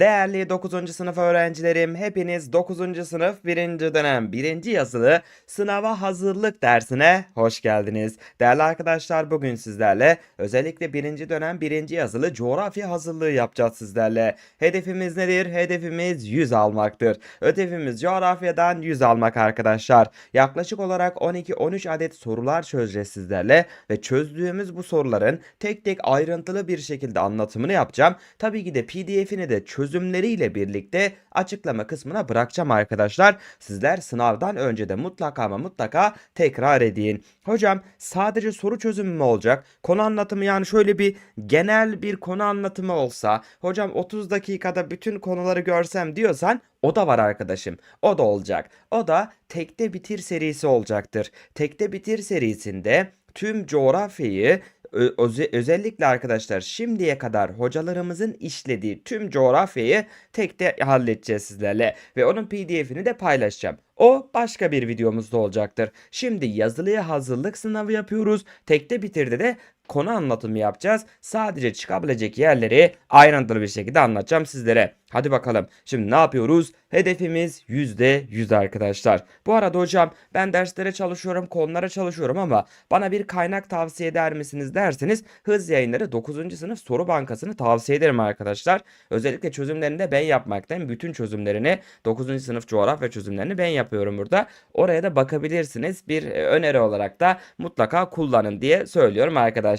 Değerli 9. sınıf öğrencilerim, hepiniz 9. sınıf 1. dönem 1. yazılı sınava hazırlık dersine hoş geldiniz. Değerli arkadaşlar bugün sizlerle özellikle 1. dönem 1. yazılı coğrafya hazırlığı yapacağız sizlerle. Hedefimiz nedir? Hedefimiz 100 almaktır. Ödevimiz coğrafyadan 100 almak arkadaşlar. Yaklaşık olarak 12-13 adet sorular çözeceğiz sizlerle ve çözdüğümüz bu soruların tek tek ayrıntılı bir şekilde anlatımını yapacağım. Tabii ki de PDF'ini de çözümleriyle birlikte açıklama kısmına bırakacağım arkadaşlar. Sizler sınavdan önce de mutlaka ama mutlaka tekrar edin. Hocam sadece soru çözümü mü olacak? Konu anlatımı yani şöyle bir genel bir konu anlatımı olsa hocam 30 dakikada bütün konuları görsem diyorsan o da var arkadaşım. O da olacak. O da Tekte Bitir serisi olacaktır. Tekte Bitir serisinde tüm coğrafyayı öze- özellikle arkadaşlar şimdiye kadar hocalarımızın işlediği tüm coğrafyayı tek de halledeceğiz sizlerle ve onun PDF'ini de paylaşacağım. O başka bir videomuzda olacaktır. Şimdi yazılıya hazırlık sınavı yapıyoruz. Tekte bitirde de konu anlatımı yapacağız. Sadece çıkabilecek yerleri ayrıntılı bir şekilde anlatacağım sizlere. Hadi bakalım. Şimdi ne yapıyoruz? Hedefimiz %100 arkadaşlar. Bu arada hocam ben derslere çalışıyorum, konulara çalışıyorum ama bana bir kaynak tavsiye eder misiniz derseniz Hız Yayınları 9. sınıf soru bankasını tavsiye ederim arkadaşlar. Özellikle çözümlerini de ben yapmaktayım. Bütün çözümlerini 9. sınıf coğrafya çözümlerini ben yapıyorum burada. Oraya da bakabilirsiniz. Bir e, öneri olarak da mutlaka kullanın diye söylüyorum arkadaşlar.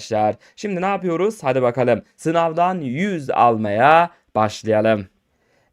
Şimdi ne yapıyoruz? Hadi bakalım. Sınavdan 100 almaya başlayalım.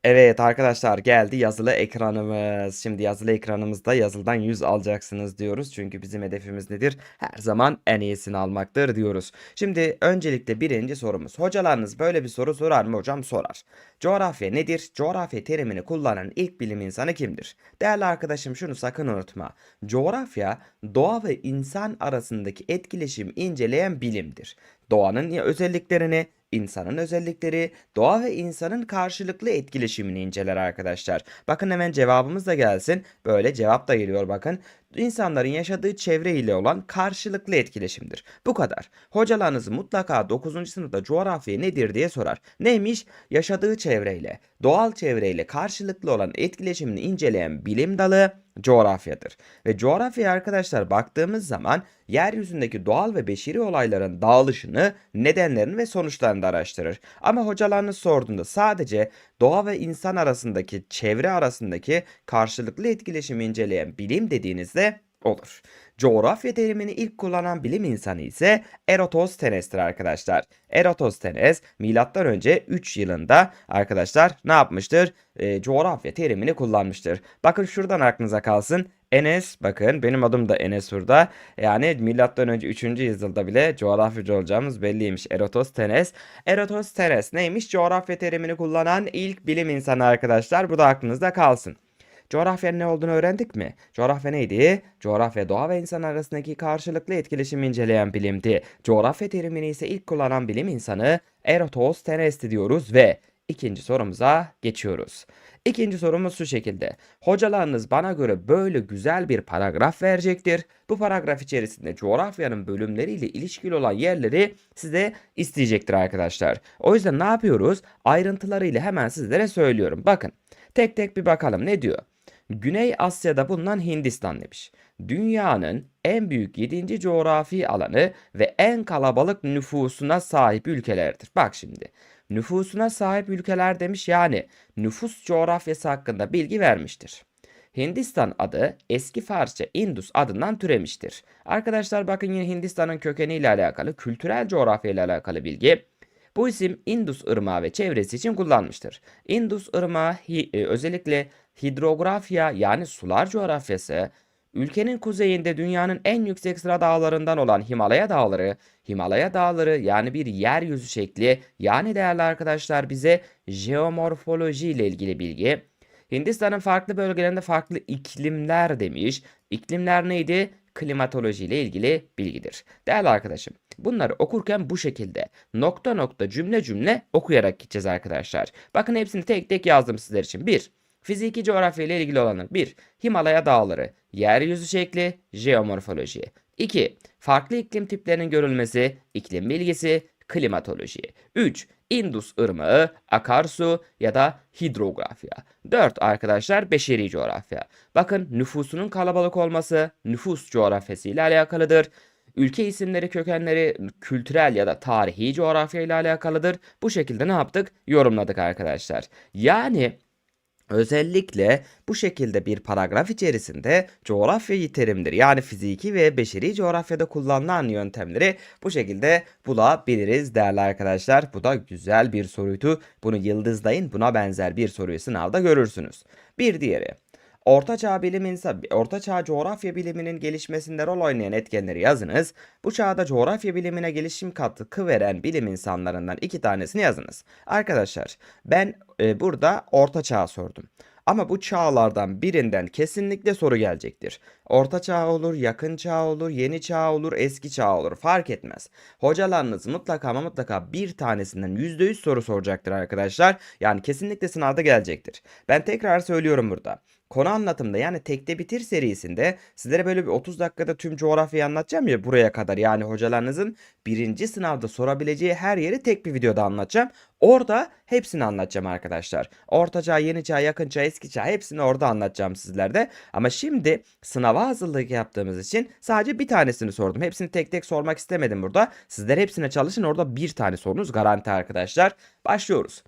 Evet arkadaşlar geldi yazılı ekranımız. Şimdi yazılı ekranımızda yazıldan 100 alacaksınız diyoruz. Çünkü bizim hedefimiz nedir? Her zaman en iyisini almaktır diyoruz. Şimdi öncelikle birinci sorumuz. Hocalarınız böyle bir soru sorar mı hocam? Sorar. Coğrafya nedir? Coğrafya terimini kullanan ilk bilim insanı kimdir? Değerli arkadaşım şunu sakın unutma. Coğrafya doğa ve insan arasındaki etkileşimi inceleyen bilimdir. Doğanın özelliklerini, insanın özellikleri, doğa ve insanın karşılıklı etkileşimini inceler arkadaşlar. Bakın hemen cevabımız da gelsin. Böyle cevap da geliyor bakın. İnsanların yaşadığı çevre ile olan karşılıklı etkileşimdir. Bu kadar. Hocalarınız mutlaka 9. sınıfta coğrafya nedir diye sorar. Neymiş? Yaşadığı çevreyle, doğal çevreyle karşılıklı olan etkileşimini inceleyen bilim dalı coğrafyadır. Ve coğrafyaya arkadaşlar baktığımız zaman yeryüzündeki doğal ve beşeri olayların dağılışını, nedenlerini ve sonuçlarını da araştırır. Ama hocalarınız sorduğunda sadece doğa ve insan arasındaki, çevre arasındaki karşılıklı etkileşimi inceleyen bilim dediğinizde olur. Coğrafya terimini ilk kullanan bilim insanı ise Eratosthenes'tir arkadaşlar. Eratosthenes milattan önce 3 yılında arkadaşlar ne yapmıştır? E, coğrafya terimini kullanmıştır. Bakın şuradan aklınıza kalsın. Enes bakın benim adım da Enes burada. Yani milattan önce 3. yüzyılda bile coğrafyacı olacağımız belliymiş. Eratosthenes. Eratosthenes neymiş? Coğrafya terimini kullanan ilk bilim insanı arkadaşlar. Bu da aklınızda kalsın. Coğrafyanın ne olduğunu öğrendik mi? Coğrafya neydi? Coğrafya doğa ve insan arasındaki karşılıklı etkileşimi inceleyen bilimdi. Coğrafya terimini ise ilk kullanan bilim insanı Eratosthenes'ti diyoruz ve ikinci sorumuza geçiyoruz. İkinci sorumuz şu şekilde. Hocalarınız bana göre böyle güzel bir paragraf verecektir. Bu paragraf içerisinde coğrafyanın bölümleriyle ilişkili olan yerleri size isteyecektir arkadaşlar. O yüzden ne yapıyoruz? Ayrıntılarıyla hemen sizlere söylüyorum. Bakın tek tek bir bakalım ne diyor? Güney Asya'da bulunan Hindistan demiş. Dünyanın en büyük 7. coğrafi alanı ve en kalabalık nüfusuna sahip ülkelerdir. Bak şimdi. Nüfusuna sahip ülkeler demiş yani nüfus coğrafyası hakkında bilgi vermiştir. Hindistan adı eski Farsça Indus adından türemiştir. Arkadaşlar bakın yine Hindistan'ın kökeniyle alakalı, kültürel coğrafya ile alakalı bilgi. Bu isim Indus Irmağı ve çevresi için kullanmıştır. Indus Irmağı hi- e, özellikle hidrografya yani sular coğrafyası, ülkenin kuzeyinde dünyanın en yüksek sıra dağlarından olan Himalaya Dağları, Himalaya Dağları yani bir yeryüzü şekli yani değerli arkadaşlar bize jeomorfoloji ile ilgili bilgi. Hindistan'ın farklı bölgelerinde farklı iklimler demiş. İklimler neydi? Klimatoloji ile ilgili bilgidir. Değerli arkadaşım, bunları okurken bu şekilde nokta nokta cümle cümle okuyarak gideceğiz arkadaşlar. Bakın hepsini tek tek yazdım sizler için. 1. Fiziki coğrafya ile ilgili olanı. 1. Himalaya dağları, yeryüzü şekli, jeomorfoloji. 2. Farklı iklim tiplerinin görülmesi, iklim bilgisi, klimatoloji. 3. Indus ırmağı, akarsu ya da hidrografya. 4 arkadaşlar beşeri coğrafya. Bakın nüfusunun kalabalık olması nüfus coğrafyası ile alakalıdır. Ülke isimleri kökenleri kültürel ya da tarihi coğrafya ile alakalıdır. Bu şekilde ne yaptık? Yorumladık arkadaşlar. Yani Özellikle bu şekilde bir paragraf içerisinde coğrafya terimleri yani fiziki ve beşeri coğrafyada kullanılan yöntemleri bu şekilde bulabiliriz değerli arkadaşlar. Bu da güzel bir soruydu. Bunu yıldızlayın buna benzer bir soruyu sınavda görürsünüz. Bir diğeri. Orta Çağ bilim insan, Orta Çağ coğrafya biliminin gelişmesinde rol oynayan etkenleri yazınız. Bu çağda coğrafya bilimine gelişim katkı veren bilim insanlarından iki tanesini yazınız. Arkadaşlar ben e, burada Orta Çağ sordum. Ama bu çağlardan birinden kesinlikle soru gelecektir. Orta çağ olur, yakın çağ olur, yeni çağ olur, eski çağ olur fark etmez. Hocalarınız mutlaka ama mutlaka bir tanesinden %100 soru soracaktır arkadaşlar. Yani kesinlikle sınavda gelecektir. Ben tekrar söylüyorum burada. Konu anlatımda yani tekte bitir serisinde sizlere böyle bir 30 dakikada tüm coğrafyayı anlatacağım ya buraya kadar. Yani hocalarınızın birinci sınavda sorabileceği her yeri tek bir videoda anlatacağım. Orada hepsini anlatacağım arkadaşlar. Orta çağ, yeni çağ, yakın çağ, eski çağ hepsini orada anlatacağım sizlerde. Ama şimdi sınava hazırlık yaptığımız için sadece bir tanesini sordum. Hepsini tek tek sormak istemedim burada. Sizler hepsine çalışın orada bir tane sorunuz garanti arkadaşlar. Başlıyoruz.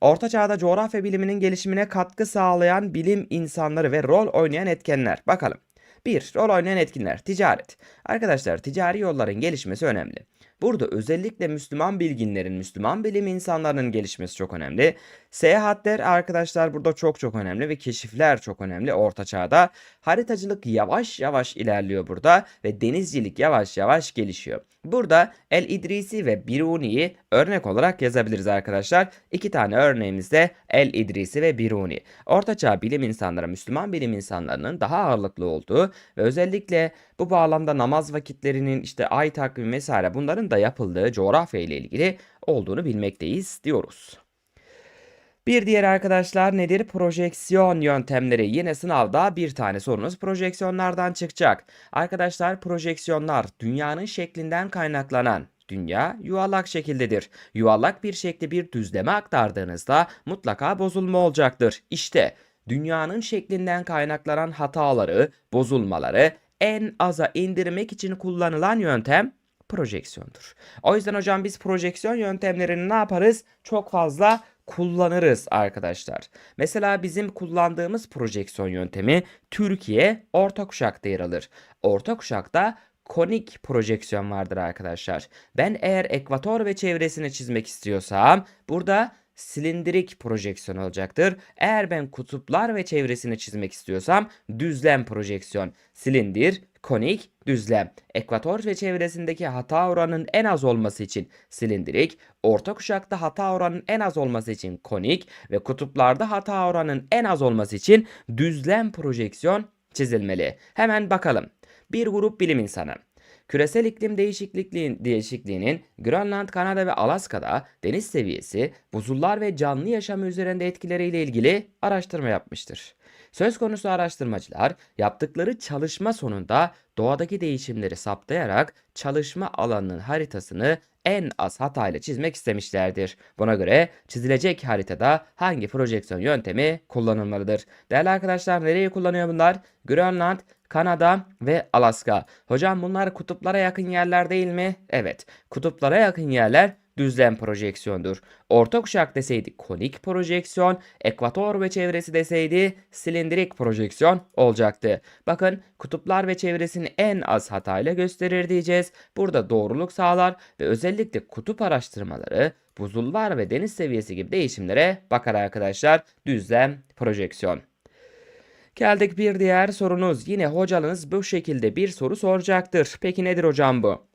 Orta Çağ'da coğrafya biliminin gelişimine katkı sağlayan bilim insanları ve rol oynayan etkenler. Bakalım. 1. Rol oynayan etkinler. Ticaret. Arkadaşlar ticari yolların gelişmesi önemli. Burada özellikle Müslüman bilginlerin, Müslüman bilim insanlarının gelişmesi çok önemli. Seyahatler arkadaşlar burada çok çok önemli ve keşifler çok önemli orta çağda. Haritacılık yavaş yavaş ilerliyor burada ve denizcilik yavaş yavaş gelişiyor. Burada El İdrisi ve Biruni'yi örnek olarak yazabiliriz arkadaşlar. İki tane örneğimiz de El İdrisi ve Biruni. Ortaçağ bilim insanları, Müslüman bilim insanlarının daha ağırlıklı olduğu ve özellikle bu bağlamda namaz vakitlerinin işte ay takvimi vesaire bunların da yapıldığı coğrafya ile ilgili olduğunu bilmekteyiz diyoruz. Bir diğer arkadaşlar nedir? Projeksiyon yöntemleri. Yine sınavda bir tane sorunuz projeksiyonlardan çıkacak. Arkadaşlar projeksiyonlar dünyanın şeklinden kaynaklanan Dünya yuvarlak şekildedir. Yuvarlak bir şekli bir düzleme aktardığınızda mutlaka bozulma olacaktır. İşte dünyanın şeklinden kaynaklanan hataları, bozulmaları en aza indirmek için kullanılan yöntem projeksiyondur. O yüzden hocam biz projeksiyon yöntemlerini ne yaparız? Çok fazla kullanırız arkadaşlar. Mesela bizim kullandığımız projeksiyon yöntemi Türkiye orta kuşakta yer alır. Orta kuşakta konik projeksiyon vardır arkadaşlar. Ben eğer ekvator ve çevresini çizmek istiyorsam burada silindirik projeksiyon olacaktır. Eğer ben kutuplar ve çevresini çizmek istiyorsam düzlem projeksiyon. Silindir, konik, düzlem. Ekvator ve çevresindeki hata oranının en az olması için silindirik, orta kuşakta hata oranının en az olması için konik ve kutuplarda hata oranının en az olması için düzlem projeksiyon çizilmeli. Hemen bakalım. Bir grup bilim insanı Küresel iklim değişikliğinin, değişikliğinin Grönland, Kanada ve Alaska'da deniz seviyesi, buzullar ve canlı yaşamı üzerinde etkileriyle ilgili araştırma yapmıştır. Söz konusu araştırmacılar yaptıkları çalışma sonunda doğadaki değişimleri saptayarak çalışma alanının haritasını en az hatayla çizmek istemişlerdir. Buna göre çizilecek haritada hangi projeksiyon yöntemi kullanılmalıdır? Değerli arkadaşlar nereye kullanıyor bunlar? Grönland, Kanada ve Alaska. Hocam bunlar kutuplara yakın yerler değil mi? Evet. Kutuplara yakın yerler düzlem projeksiyondur. Orta kuşak deseydi konik projeksiyon, ekvator ve çevresi deseydi silindirik projeksiyon olacaktı. Bakın kutuplar ve çevresini en az hatayla gösterir diyeceğiz. Burada doğruluk sağlar ve özellikle kutup araştırmaları buzullar ve deniz seviyesi gibi değişimlere bakar arkadaşlar. Düzlem projeksiyon. Geldik bir diğer sorunuz. Yine hocanız bu şekilde bir soru soracaktır. Peki nedir hocam bu?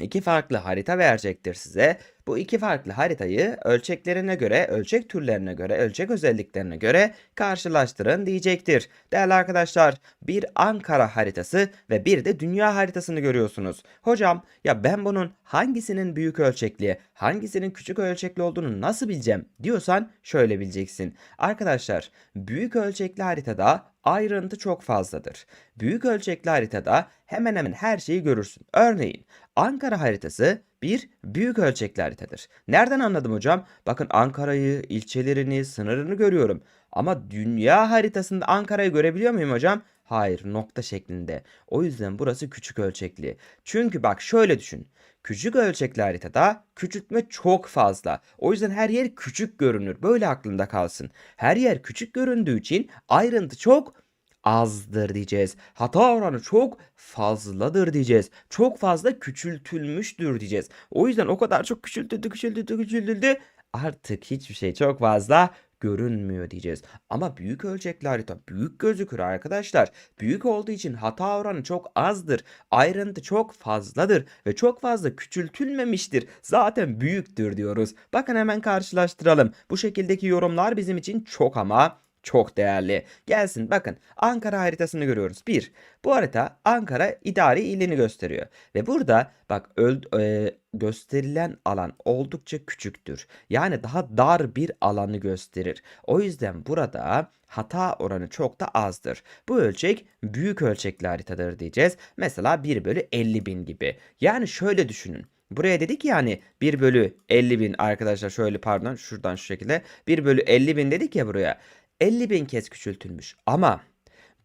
İki farklı harita verecektir size. Bu iki farklı haritayı ölçeklerine göre, ölçek türlerine göre, ölçek özelliklerine göre karşılaştırın diyecektir. Değerli arkadaşlar, bir Ankara haritası ve bir de dünya haritasını görüyorsunuz. Hocam, ya ben bunun hangisinin büyük ölçekli, hangisinin küçük ölçekli olduğunu nasıl bileceğim diyorsan şöyle bileceksin. Arkadaşlar, büyük ölçekli haritada ayrıntı çok fazladır. Büyük ölçekli haritada hemen hemen her şeyi görürsün. Örneğin Ankara haritası bir büyük ölçekli haritadır. Nereden anladım hocam? Bakın Ankara'yı, ilçelerini, sınırını görüyorum. Ama dünya haritasında Ankara'yı görebiliyor muyum hocam? Hayır, nokta şeklinde. O yüzden burası küçük ölçekli. Çünkü bak şöyle düşün. Küçük ölçekli haritada küçültme çok fazla. O yüzden her yer küçük görünür. Böyle aklında kalsın. Her yer küçük göründüğü için ayrıntı çok azdır diyeceğiz. Hata oranı çok fazladır diyeceğiz. Çok fazla küçültülmüştür diyeceğiz. O yüzden o kadar çok küçültüldü, küçültüldü, küçültüldü. Artık hiçbir şey çok fazla görünmüyor diyeceğiz. Ama büyük ölçekli harita büyük gözükür arkadaşlar. Büyük olduğu için hata oranı çok azdır. Ayrıntı çok fazladır ve çok fazla küçültülmemiştir. Zaten büyüktür diyoruz. Bakın hemen karşılaştıralım. Bu şekildeki yorumlar bizim için çok ama çok değerli. Gelsin bakın Ankara haritasını görüyoruz. 1. Bu harita Ankara idari ilini gösteriyor. Ve burada bak öl- e, gösterilen alan oldukça küçüktür. Yani daha dar bir alanı gösterir. O yüzden burada hata oranı çok da azdır. Bu ölçek büyük ölçekli haritadır diyeceğiz. Mesela 1 bölü 50 bin gibi. Yani şöyle düşünün. Buraya dedik ya hani 1 bölü 50 bin arkadaşlar şöyle pardon şuradan şu şekilde 1 bölü 50 bin dedik ya buraya. 50 bin kez küçültülmüş ama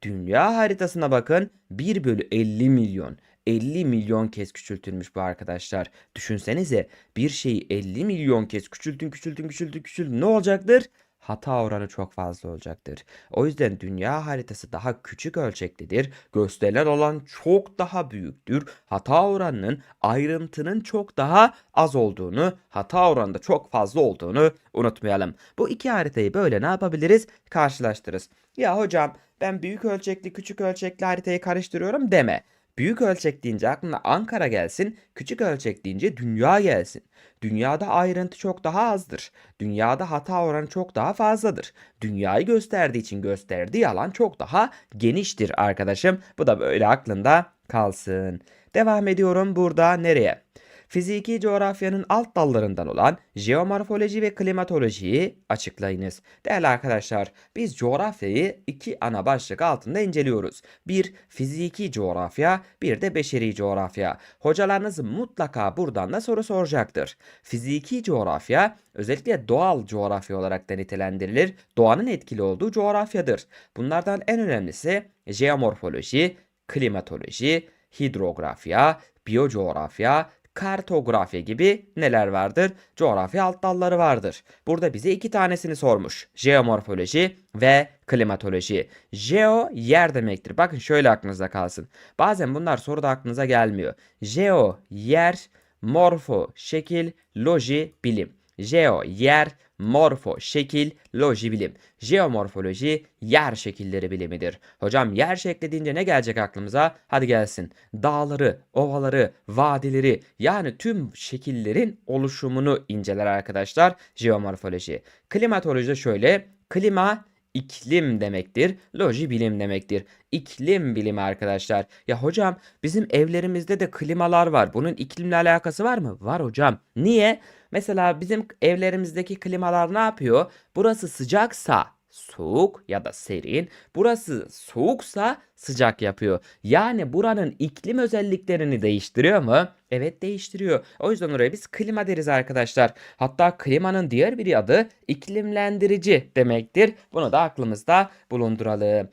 dünya haritasına bakın 1 bölü 50 milyon. 50 milyon kez küçültülmüş bu arkadaşlar. Düşünsenize bir şeyi 50 milyon kez küçültün küçültün küçültün küçültün ne olacaktır? Hata oranı çok fazla olacaktır. O yüzden dünya haritası daha küçük ölçeklidir. Gösterilen alan çok daha büyüktür. Hata oranının ayrıntının çok daha az olduğunu, hata oranında çok fazla olduğunu unutmayalım. Bu iki haritayı böyle ne yapabiliriz? Karşılaştırırız. Ya hocam ben büyük ölçekli küçük ölçekli haritayı karıştırıyorum deme. Büyük ölçek deyince aklına Ankara gelsin, küçük ölçek deyince dünya gelsin. Dünyada ayrıntı çok daha azdır. Dünyada hata oranı çok daha fazladır. Dünyayı gösterdiği için gösterdiği alan çok daha geniştir arkadaşım. Bu da böyle aklında kalsın. Devam ediyorum burada nereye? Fiziki coğrafyanın alt dallarından olan jeomorfoloji ve klimatolojiyi açıklayınız. Değerli arkadaşlar, biz coğrafyayı iki ana başlık altında inceliyoruz. Bir fiziki coğrafya, bir de beşeri coğrafya. Hocalarınız mutlaka buradan da soru soracaktır. Fiziki coğrafya özellikle doğal coğrafya olarak da nitelendirilir. Doğanın etkili olduğu coğrafyadır. Bunlardan en önemlisi jeomorfoloji, klimatoloji, hidrografya, biyocoğrafya, kartografya gibi neler vardır? Coğrafya alt dalları vardır. Burada bize iki tanesini sormuş. Jeomorfoloji ve klimatoloji. Jeo yer demektir. Bakın şöyle aklınızda kalsın. Bazen bunlar soruda aklınıza gelmiyor. Jeo yer, morfo şekil, loji bilim. Jeo yer, morfo şekil, loji bilim. Jeomorfoloji yer şekilleri bilimidir. Hocam yer şekli deyince ne gelecek aklımıza? Hadi gelsin. Dağları, ovaları, vadileri yani tüm şekillerin oluşumunu inceler arkadaşlar. Jeomorfoloji. Klimatoloji de şöyle. Klima iklim demektir. Loji bilim demektir. İklim bilimi arkadaşlar. Ya hocam bizim evlerimizde de klimalar var. Bunun iklimle alakası var mı? Var hocam. Niye? Mesela bizim evlerimizdeki klimalar ne yapıyor? Burası sıcaksa soğuk ya da serin. Burası soğuksa sıcak yapıyor. Yani buranın iklim özelliklerini değiştiriyor mu? Evet değiştiriyor. O yüzden oraya biz klima deriz arkadaşlar. Hatta klimanın diğer bir adı iklimlendirici demektir. Bunu da aklımızda bulunduralım.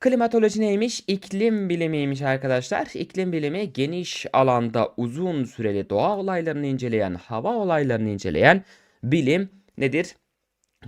Klimatoloji neymiş? İklim bilimiymiş arkadaşlar. İklim bilimi geniş alanda uzun süreli doğa olaylarını inceleyen, hava olaylarını inceleyen bilim nedir?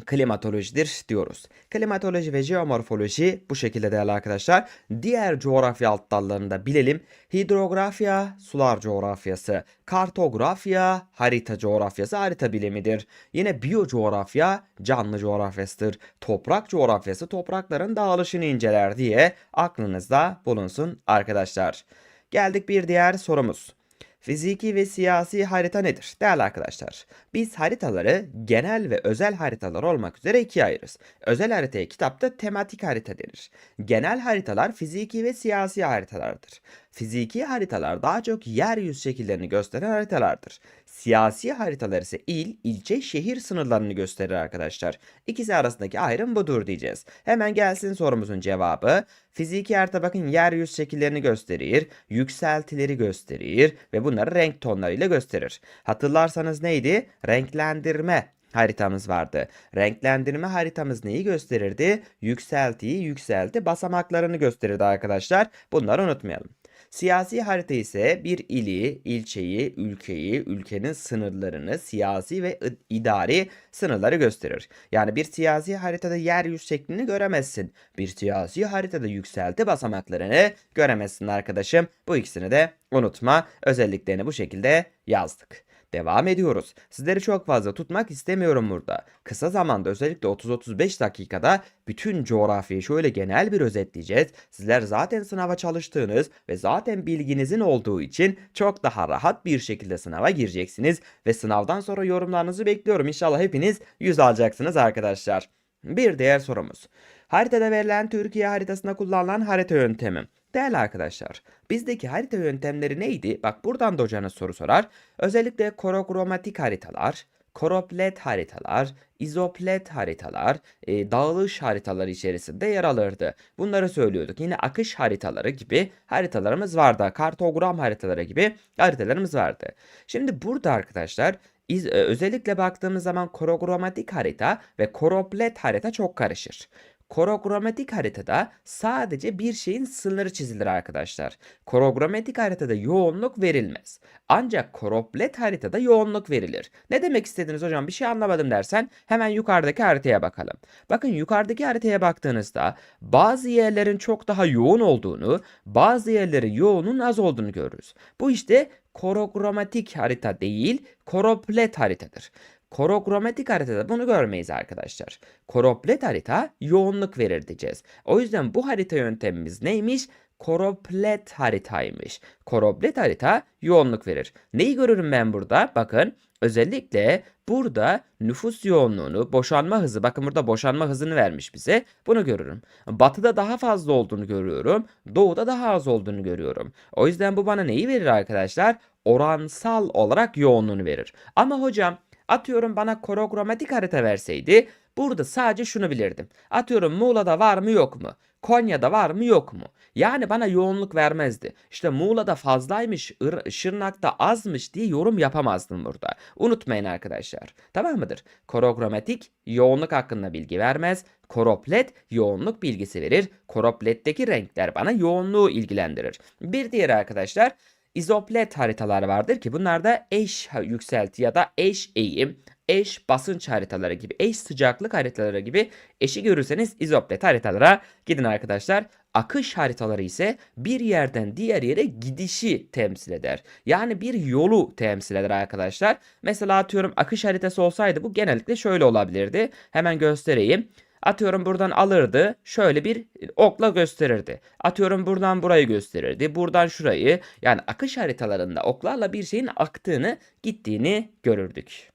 Klimatolojidir diyoruz. Klimatoloji ve jeomorfoloji bu şekilde değerli arkadaşlar. Diğer coğrafya alt dallarını bilelim. Hidrografya, sular coğrafyası. Kartografya, harita coğrafyası, harita bilimidir. Yine biyocoğrafya, canlı coğrafyasıdır. Toprak coğrafyası, toprakların dağılışını inceler diye aklınızda bulunsun arkadaşlar. Geldik bir diğer sorumuz. Fiziki ve siyasi harita nedir? Değerli arkadaşlar, biz haritaları genel ve özel haritalar olmak üzere ikiye ayırırız. Özel haritaya kitapta tematik harita denir. Genel haritalar fiziki ve siyasi haritalardır. Fiziki haritalar daha çok yeryüzü şekillerini gösteren haritalardır. Siyasi haritalar ise il, ilçe, şehir sınırlarını gösterir arkadaşlar. İkisi arasındaki ayrım budur diyeceğiz. Hemen gelsin sorumuzun cevabı. Fiziki harita bakın yeryüzü şekillerini gösterir, yükseltileri gösterir ve bunları renk tonlarıyla gösterir. Hatırlarsanız neydi? Renklendirme haritamız vardı. Renklendirme haritamız neyi gösterirdi? Yükseltiyi, yükselti basamaklarını gösterirdi arkadaşlar. Bunları unutmayalım. Siyasi harita ise bir ili, ilçeyi, ülkeyi, ülkenin sınırlarını, siyasi ve id- idari sınırları gösterir. Yani bir siyasi haritada yeryüzü şeklini göremezsin. Bir siyasi haritada yükselti basamaklarını göremezsin arkadaşım. Bu ikisini de unutma. Özelliklerini bu şekilde yazdık. Devam ediyoruz. Sizleri çok fazla tutmak istemiyorum burada. Kısa zamanda özellikle 30-35 dakikada bütün coğrafyayı şöyle genel bir özetleyeceğiz. Sizler zaten sınava çalıştığınız ve zaten bilginizin olduğu için çok daha rahat bir şekilde sınava gireceksiniz ve sınavdan sonra yorumlarınızı bekliyorum. İnşallah hepiniz 100 alacaksınız arkadaşlar. Bir diğer sorumuz. Haritada verilen Türkiye haritasında kullanılan harita yöntemi. Değerli arkadaşlar, bizdeki harita yöntemleri neydi? Bak buradan da hocanız soru sorar. Özellikle korokromatik haritalar, koroplet haritalar, izoplet haritalar, e, dağılış haritaları içerisinde yer alırdı. Bunları söylüyorduk. Yine akış haritaları gibi haritalarımız vardı. Kartogram haritaları gibi haritalarımız vardı. Şimdi burada arkadaşlar e, özellikle baktığımız zaman korokromatik harita ve koroplet harita çok karışır. Korokromatik haritada sadece bir şeyin sınırı çizilir arkadaşlar. Korokromatik haritada yoğunluk verilmez. Ancak koroplet haritada yoğunluk verilir. Ne demek istediniz hocam bir şey anlamadım dersen hemen yukarıdaki haritaya bakalım. Bakın yukarıdaki haritaya baktığınızda bazı yerlerin çok daha yoğun olduğunu, bazı yerlerin yoğunun az olduğunu görürüz. Bu işte korokromatik harita değil, koroplet haritadır. Korokromatik haritada bunu görmeyiz arkadaşlar. Koroplet harita yoğunluk verir diyeceğiz. O yüzden bu harita yöntemimiz neymiş? Koroplet haritaymış. Koroplet harita yoğunluk verir. Neyi görürüm ben burada? Bakın özellikle burada nüfus yoğunluğunu, boşanma hızı, bakın burada boşanma hızını vermiş bize. Bunu görürüm. Batıda daha fazla olduğunu görüyorum. Doğuda daha az olduğunu görüyorum. O yüzden bu bana neyi verir arkadaşlar? Oransal olarak yoğunluğunu verir. Ama hocam Atıyorum bana korokromatik harita verseydi burada sadece şunu bilirdim. Atıyorum Muğla'da var mı yok mu? Konya'da var mı yok mu? Yani bana yoğunluk vermezdi. İşte Muğla'da fazlaymış, Şırnak'ta azmış diye yorum yapamazdım burada. Unutmayın arkadaşlar. Tamam mıdır? Korokromatik yoğunluk hakkında bilgi vermez. Koroplet yoğunluk bilgisi verir. Koropletteki renkler bana yoğunluğu ilgilendirir. Bir diğeri arkadaşlar izoplet haritalar vardır ki bunlar da eş yükselti ya da eş eğim, eş basınç haritaları gibi, eş sıcaklık haritaları gibi eşi görürseniz izoplet haritalara gidin arkadaşlar. Akış haritaları ise bir yerden diğer yere gidişi temsil eder. Yani bir yolu temsil eder arkadaşlar. Mesela atıyorum akış haritası olsaydı bu genellikle şöyle olabilirdi. Hemen göstereyim. Atıyorum buradan alırdı. Şöyle bir okla gösterirdi. Atıyorum buradan burayı gösterirdi. Buradan şurayı. Yani akış haritalarında oklarla bir şeyin aktığını, gittiğini görürdük.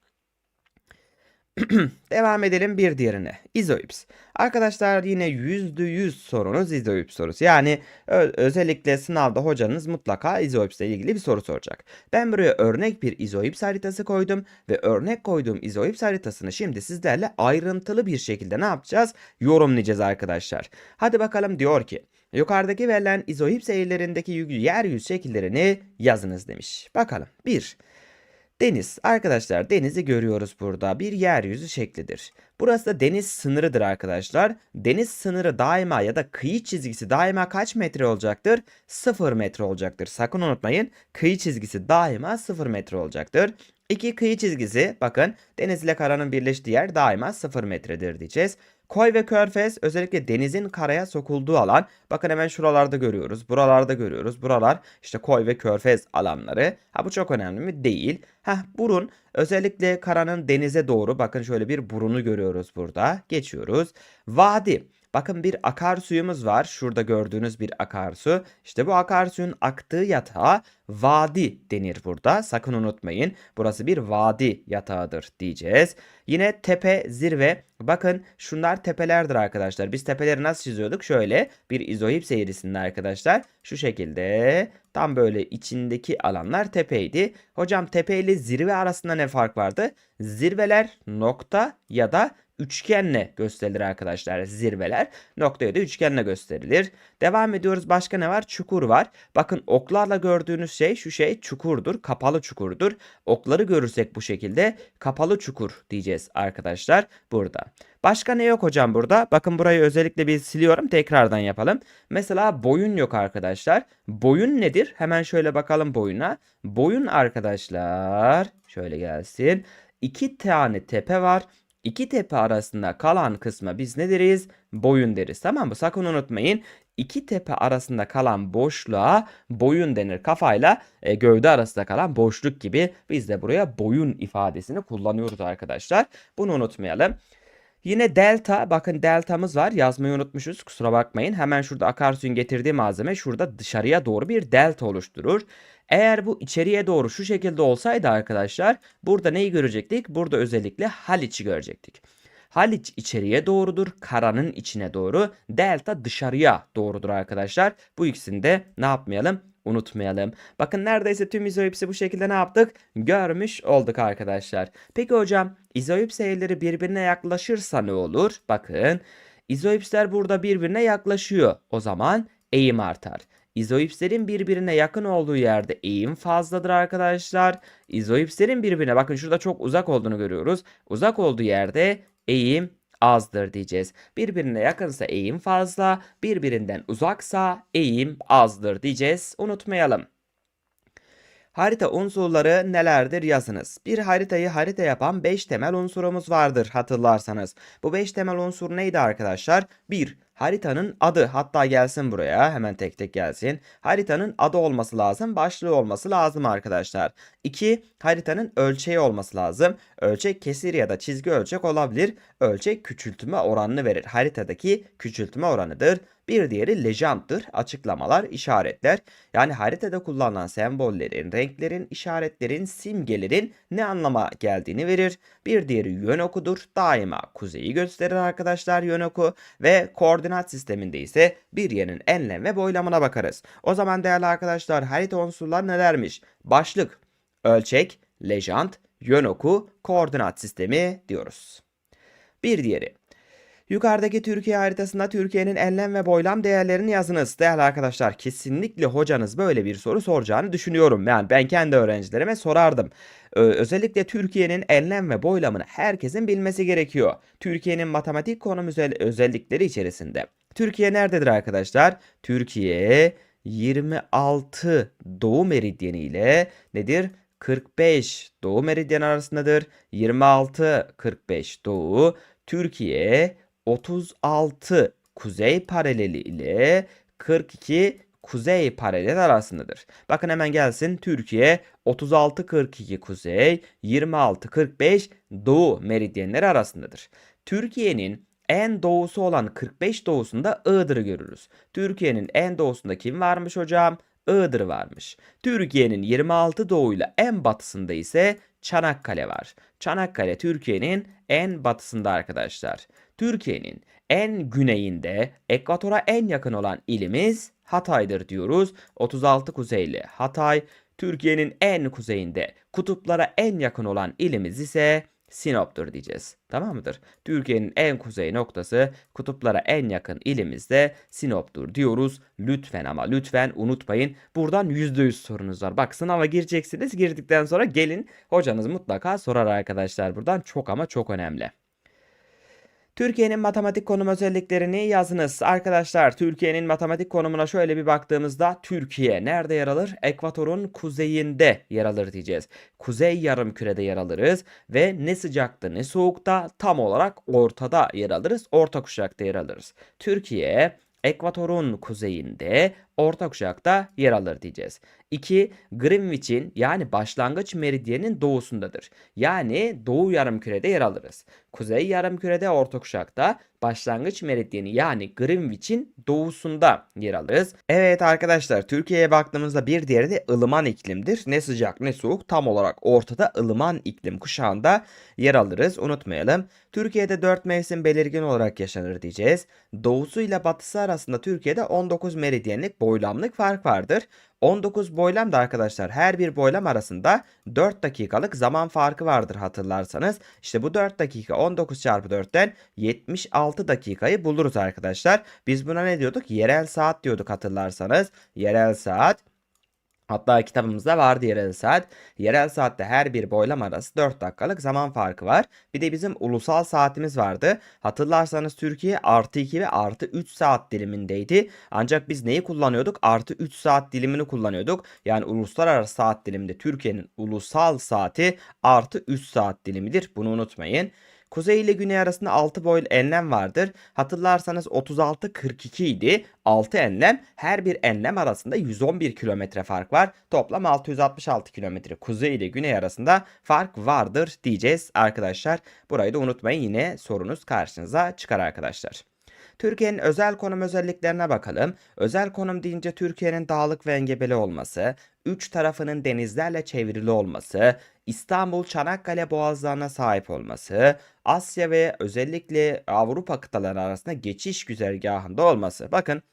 Devam edelim bir diğerine. İzoips. Arkadaşlar yine %100 sorunuz izoips sorusu. Yani özellikle sınavda hocanız mutlaka izoips ile ilgili bir soru soracak. Ben buraya örnek bir izoips haritası koydum ve örnek koyduğum izoips haritasını şimdi sizlerle ayrıntılı bir şekilde ne yapacağız? Yorumlayacağız arkadaşlar. Hadi bakalım diyor ki yukarıdaki verilen izoips eğrilerindeki yeryüzü şekillerini yazınız demiş. Bakalım. 1. Deniz. Arkadaşlar denizi görüyoruz burada. Bir yeryüzü şeklidir. Burası da deniz sınırıdır arkadaşlar. Deniz sınırı daima ya da kıyı çizgisi daima kaç metre olacaktır? 0 metre olacaktır. Sakın unutmayın. Kıyı çizgisi daima 0 metre olacaktır. İki kıyı çizgisi bakın deniz ile karanın birleştiği yer daima 0 metredir diyeceğiz. Koy ve körfez özellikle denizin karaya sokulduğu alan. Bakın hemen şuralarda görüyoruz. Buralarda görüyoruz. Buralar işte koy ve körfez alanları. Ha bu çok önemli mi? Değil. Ha burun özellikle karanın denize doğru bakın şöyle bir burunu görüyoruz burada. Geçiyoruz. Vadi. Bakın bir akarsuyumuz var. Şurada gördüğünüz bir akarsu. İşte bu akarsuyun aktığı yatağa vadi denir burada. Sakın unutmayın. Burası bir vadi yatağıdır diyeceğiz. Yine tepe, zirve. Bakın şunlar tepelerdir arkadaşlar. Biz tepeleri nasıl çiziyorduk? Şöyle bir izohip seyrisinde arkadaşlar. Şu şekilde tam böyle içindeki alanlar tepeydi. Hocam tepe ile zirve arasında ne fark vardı? Zirveler nokta ya da üçgenle gösterilir arkadaşlar. Zirveler noktaya da üçgenle gösterilir. Devam ediyoruz. Başka ne var? Çukur var. Bakın oklarla gördüğünüz şey şu şey çukurdur. Kapalı çukurdur. Okları görürsek bu şekilde kapalı çukur diyeceğiz arkadaşlar burada. Başka ne yok hocam burada? Bakın burayı özellikle bir siliyorum. Tekrardan yapalım. Mesela boyun yok arkadaşlar. Boyun nedir? Hemen şöyle bakalım boyuna. Boyun arkadaşlar şöyle gelsin. İki tane tepe var. İki tepe arasında kalan kısma biz ne deriz? Boyun deriz. Tamam mı? Sakın unutmayın. İki tepe arasında kalan boşluğa boyun denir. Kafayla e, gövde arasında kalan boşluk gibi biz de buraya boyun ifadesini kullanıyoruz arkadaşlar. Bunu unutmayalım. Yine delta bakın deltamız var yazmayı unutmuşuz kusura bakmayın. Hemen şurada akarsuyun getirdiği malzeme şurada dışarıya doğru bir delta oluşturur. Eğer bu içeriye doğru şu şekilde olsaydı arkadaşlar burada neyi görecektik? Burada özellikle Haliç'i görecektik. Haliç içeriye doğrudur. Karanın içine doğru. Delta dışarıya doğrudur arkadaşlar. Bu ikisini de ne yapmayalım? Unutmayalım. Bakın neredeyse tüm izoipsi bu şekilde ne yaptık? Görmüş olduk arkadaşlar. Peki hocam izoips eğrileri birbirine yaklaşırsa ne olur? Bakın izoipsler burada birbirine yaklaşıyor. O zaman eğim artar. İzoipslerin birbirine yakın olduğu yerde eğim fazladır arkadaşlar. İzoipslerin birbirine bakın şurada çok uzak olduğunu görüyoruz. Uzak olduğu yerde eğim azdır diyeceğiz. Birbirine yakınsa eğim fazla, birbirinden uzaksa eğim azdır diyeceğiz. Unutmayalım. Harita unsurları nelerdir yazınız. Bir haritayı harita yapan 5 temel unsurumuz vardır hatırlarsanız. Bu 5 temel unsur neydi arkadaşlar? 1. Haritanın adı hatta gelsin buraya hemen tek tek gelsin. Haritanın adı olması lazım başlığı olması lazım arkadaşlar. 2. Haritanın ölçeği olması lazım. Ölçek kesir ya da çizgi ölçek olabilir. Ölçek küçültme oranını verir. Haritadaki küçültme oranıdır. Bir diğeri lejanttır. Açıklamalar, işaretler. Yani haritada kullanılan sembollerin, renklerin, işaretlerin, simgelerin ne anlama geldiğini verir. Bir diğeri yön okudur. Daima kuzeyi gösterir arkadaşlar yön oku. Ve koordinat sisteminde ise bir yerin enlem ve boylamına bakarız. O zaman değerli arkadaşlar harita unsurları nelermiş? Başlık, ölçek, lejant, yön oku, koordinat sistemi diyoruz. Bir diğeri. Yukarıdaki Türkiye haritasında Türkiye'nin enlem ve boylam değerlerini yazınız. Değerli arkadaşlar kesinlikle hocanız böyle bir soru soracağını düşünüyorum. Yani ben kendi öğrencilerime sorardım. Özellikle Türkiye'nin enlem ve boylamını herkesin bilmesi gerekiyor. Türkiye'nin matematik konum özel özellikleri içerisinde. Türkiye nerededir arkadaşlar? Türkiye 26 doğu meridyeni ile nedir? 45 doğu meridyen arasındadır. 26 45 doğu Türkiye 36 kuzey paraleli ile 42 kuzey paralel arasındadır. Bakın hemen gelsin. Türkiye 36-42 kuzey, 26-45 doğu meridyenleri arasındadır. Türkiye'nin en doğusu olan 45 doğusunda Iğdır'ı görürüz. Türkiye'nin en doğusunda kim varmış hocam? Iğdır varmış. Türkiye'nin 26 doğuyla en batısında ise Çanakkale var. Çanakkale Türkiye'nin en batısında arkadaşlar. Türkiye'nin en güneyinde ekvatora en yakın olan ilimiz Hatay'dır diyoruz. 36 kuzeyli Hatay. Türkiye'nin en kuzeyinde kutuplara en yakın olan ilimiz ise Sinop'tur diyeceğiz. Tamam mıdır? Türkiye'nin en kuzey noktası kutuplara en yakın ilimiz de Sinop'tur diyoruz. Lütfen ama lütfen unutmayın. Buradan %100 sorunuz var. Bak sınava gireceksiniz. Girdikten sonra gelin hocanız mutlaka sorar arkadaşlar. Buradan çok ama çok önemli. Türkiye'nin matematik konum özelliklerini yazınız. Arkadaşlar Türkiye'nin matematik konumuna şöyle bir baktığımızda Türkiye nerede yer alır? Ekvatorun kuzeyinde yer alır diyeceğiz. Kuzey yarım kürede yer alırız ve ne sıcakta ne soğukta tam olarak ortada yer alırız. Orta kuşakta yer alırız. Türkiye ekvatorun kuzeyinde orta kuşakta yer alır diyeceğiz. 2. Greenwich'in yani başlangıç meridyenin doğusundadır. Yani doğu yarımkürede yer alırız. Kuzey yarımkürede orta kuşakta başlangıç meridyeni yani Greenwich'in doğusunda yer alırız. Evet arkadaşlar Türkiye'ye baktığımızda bir diğeri de ılıman iklimdir. Ne sıcak ne soğuk tam olarak ortada ılıman iklim kuşağında yer alırız. Unutmayalım. Türkiye'de 4 mevsim belirgin olarak yaşanır diyeceğiz. Doğusu ile batısı arasında Türkiye'de 19 meridyenlik boylamlık fark vardır. 19 boylam da arkadaşlar her bir boylam arasında 4 dakikalık zaman farkı vardır hatırlarsanız. İşte bu 4 dakika 19 çarpı 4'ten 76 dakikayı buluruz arkadaşlar. Biz buna ne diyorduk? Yerel saat diyorduk hatırlarsanız. Yerel saat Hatta kitabımızda vardı yerel saat. Yerel saatte her bir boylam arası 4 dakikalık zaman farkı var. Bir de bizim ulusal saatimiz vardı. Hatırlarsanız Türkiye artı 2 ve artı 3 saat dilimindeydi. Ancak biz neyi kullanıyorduk? Artı 3 saat dilimini kullanıyorduk. Yani uluslararası saat diliminde Türkiye'nin ulusal saati artı 3 saat dilimidir. Bunu unutmayın. Kuzey ile güney arasında 6 boy enlem vardır. Hatırlarsanız 36-42 idi. 6 enlem her bir enlem arasında 111 kilometre fark var. Toplam 666 kilometre kuzey ile güney arasında fark vardır diyeceğiz arkadaşlar. Burayı da unutmayın yine sorunuz karşınıza çıkar arkadaşlar. Türkiye'nin özel konum özelliklerine bakalım. Özel konum deyince Türkiye'nin dağlık ve engebeli olması, üç tarafının denizlerle çevrili olması, İstanbul Çanakkale boğazlarına sahip olması, Asya ve özellikle Avrupa kıtaları arasında geçiş güzergahında olması. Bakın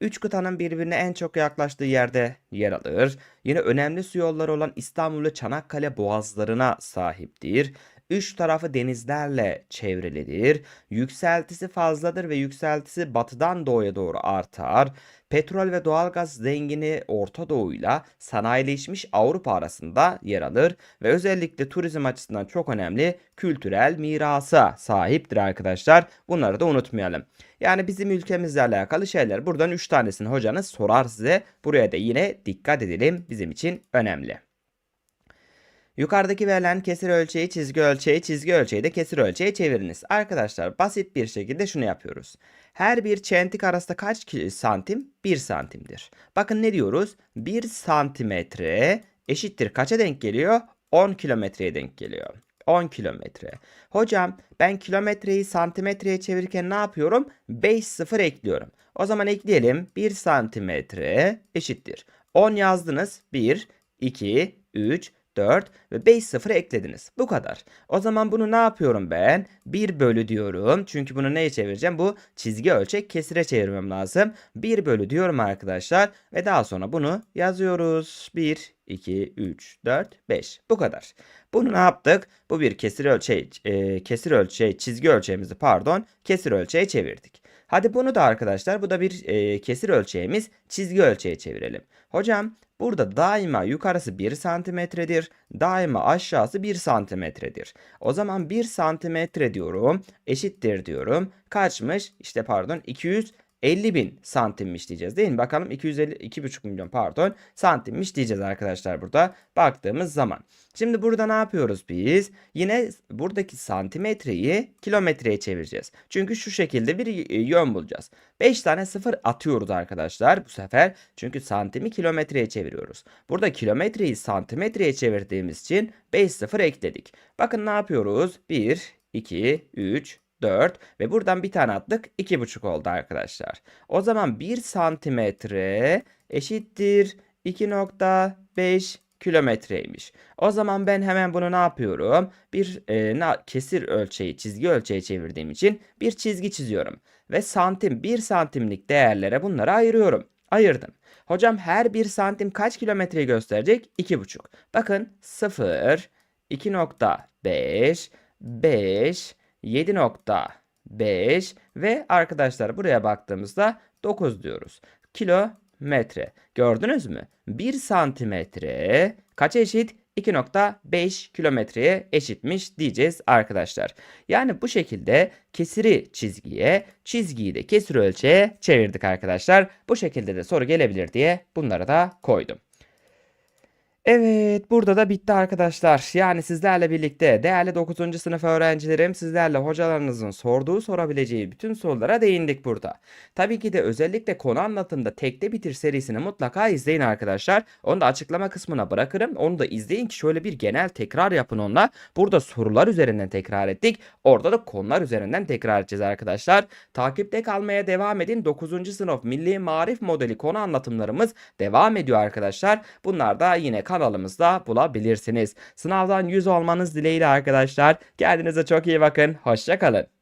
Üç kıtanın birbirine en çok yaklaştığı yerde yer alır. Yine önemli su yolları olan İstanbul ve Çanakkale boğazlarına sahiptir. Üç tarafı denizlerle çevrilidir. Yükseltisi fazladır ve yükseltisi batıdan doğuya doğru artar. Petrol ve doğalgaz zengini Orta Doğu'yla sanayileşmiş Avrupa arasında yer alır ve özellikle turizm açısından çok önemli kültürel mirasa sahiptir arkadaşlar. Bunları da unutmayalım. Yani bizim ülkemizle alakalı şeyler. Buradan 3 tanesini hocanız sorar size. Buraya da yine dikkat edelim. Bizim için önemli. Yukarıdaki verilen kesir ölçeği çizgi ölçeği, çizgi ölçeği de kesir ölçeği çeviriniz. Arkadaşlar basit bir şekilde şunu yapıyoruz. Her bir çentik arasında kaç santim? 1 santimdir. Bakın ne diyoruz? 1 santimetre eşittir kaça denk geliyor? 10 kilometreye denk geliyor. 10 kilometre. Hocam ben kilometreyi santimetreye çevirirken ne yapıyorum? 5 sıfır ekliyorum. O zaman ekleyelim. 1 santimetre eşittir. 10 yazdınız. 1, 2, 3, 4 ve 5 sıfır eklediniz. Bu kadar. O zaman bunu ne yapıyorum ben? 1 bölü diyorum. Çünkü bunu neye çevireceğim? Bu çizgi ölçek kesire çevirmem lazım. 1 bölü diyorum arkadaşlar. Ve daha sonra bunu yazıyoruz. 1, 2, 3, 4, 5. Bu kadar. Bunu ne yaptık? Bu bir kesir ölçeği, e, kesir ölçeği, çizgi ölçeğimizi pardon, kesir ölçeğe çevirdik. Hadi bunu da arkadaşlar bu da bir e, kesir ölçeğimiz çizgi ölçeğe çevirelim. Hocam burada daima yukarısı 1 santimetredir. Daima aşağısı 1 santimetredir. O zaman 1 santimetre diyorum eşittir diyorum. Kaçmış? İşte pardon 200 50 bin santimmiş diyeceğiz değil mi? Bakalım 250 2,5 milyon pardon santimmiş diyeceğiz arkadaşlar burada baktığımız zaman. Şimdi burada ne yapıyoruz biz? Yine buradaki santimetreyi kilometreye çevireceğiz. Çünkü şu şekilde bir yön bulacağız. 5 tane sıfır atıyoruz arkadaşlar bu sefer. Çünkü santimi kilometreye çeviriyoruz. Burada kilometreyi santimetreye çevirdiğimiz için 5 sıfır ekledik. Bakın ne yapıyoruz? 1, 2, 3, 4 ve buradan bir tane attık 2,5 oldu arkadaşlar. O zaman 1 santimetre eşittir 2.5 kilometreymiş. O zaman ben hemen bunu ne yapıyorum? Bir e, na, kesir ölçeği, çizgi ölçeği çevirdiğim için bir çizgi çiziyorum. Ve santim, 1 santimlik değerlere bunları ayırıyorum. Ayırdım. Hocam her 1 santim kaç kilometreyi gösterecek? 2,5. Bakın 0, 2.5, 5, 7.5 ve arkadaşlar buraya baktığımızda 9 diyoruz. Kilometre. Gördünüz mü? 1 santimetre kaç eşit? 2.5 kilometreye eşitmiş diyeceğiz arkadaşlar. Yani bu şekilde kesiri çizgiye, çizgiyi de kesir ölçeğe çevirdik arkadaşlar. Bu şekilde de soru gelebilir diye bunları da koydum. Evet, burada da bitti arkadaşlar. Yani sizlerle birlikte değerli 9. sınıf öğrencilerim sizlerle hocalarınızın sorduğu sorabileceği bütün sorulara değindik burada. Tabii ki de özellikle konu anlatımda tekte bitir serisini mutlaka izleyin arkadaşlar. Onu da açıklama kısmına bırakırım. Onu da izleyin ki şöyle bir genel tekrar yapın onunla. Burada sorular üzerinden tekrar ettik. Orada da konular üzerinden tekrar edeceğiz arkadaşlar. Takipte kalmaya devam edin. 9. sınıf Milli Marif modeli konu anlatımlarımız devam ediyor arkadaşlar. Bunlar da yine kanalımızda bulabilirsiniz. Sınavdan 100 olmanız dileğiyle arkadaşlar. Kendinize çok iyi bakın. Hoşçakalın.